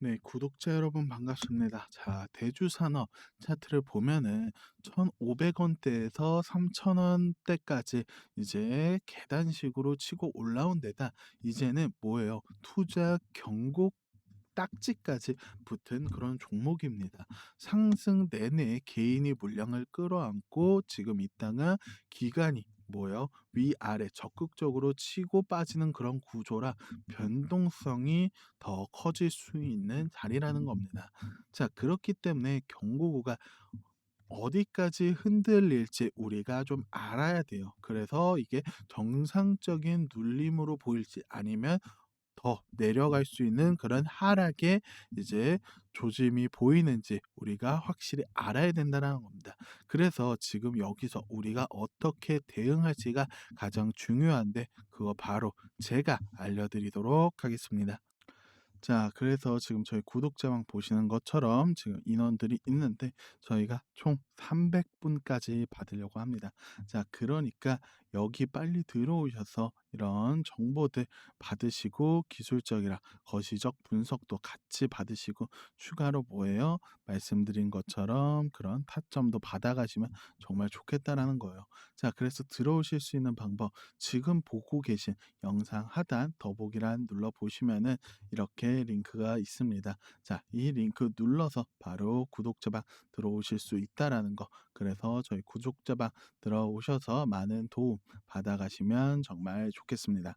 네, 구독자 여러분 반갑습니다. 자, 대주 산업 차트를 보면은 1,500원대에서 3,000원대까지 이제 계단식으로 치고 올라온 데다 이제는 뭐예요? 투자 경고 딱지까지 붙은 그런 종목입니다. 상승 내내 개인이 물량을 끌어안고 지금 있다가 기관이 뭐예요? 위아래 적극적으로 치고 빠지는 그런 구조라 변동성이 더 커질 수 있는 자리라는 겁니다. 자, 그렇기 때문에 경고구가 어디까지 흔들릴지 우리가 좀 알아야 돼요. 그래서 이게 정상적인 눌림으로 보일지 아니면 더 내려갈 수 있는 그런 하락의 이제 조짐이 보이는지 우리가 확실히 알아야 된다는 겁니다. 그래서 지금 여기서 우리가 어떻게 대응할지가 가장 중요한데 그거 바로 제가 알려드리도록 하겠습니다. 자, 그래서 지금 저희 구독자방 보시는 것처럼 지금 인원들이 있는데 저희가 총 300분까지 받으려고 합니다. 자, 그러니까 여기 빨리 들어오셔서 이런 정보들 받으시고 기술적이라 거시적 분석도 같이 받으시고 추가로 뭐예요? 말씀드린 것처럼 그런 타점도 받아가시면 정말 좋겠다라는 거예요. 자, 그래서 들어오실 수 있는 방법 지금 보고 계신 영상 하단 더보기란 눌러 보시면은 이렇게 링크가 있습니다. 자, 이 링크 눌러서 바로 구독자방 들어오실 수 있다라는 거. 그래서 저희 구독자방 들어오셔서 많은 도움 받아가시면 정말 좋겠습니다.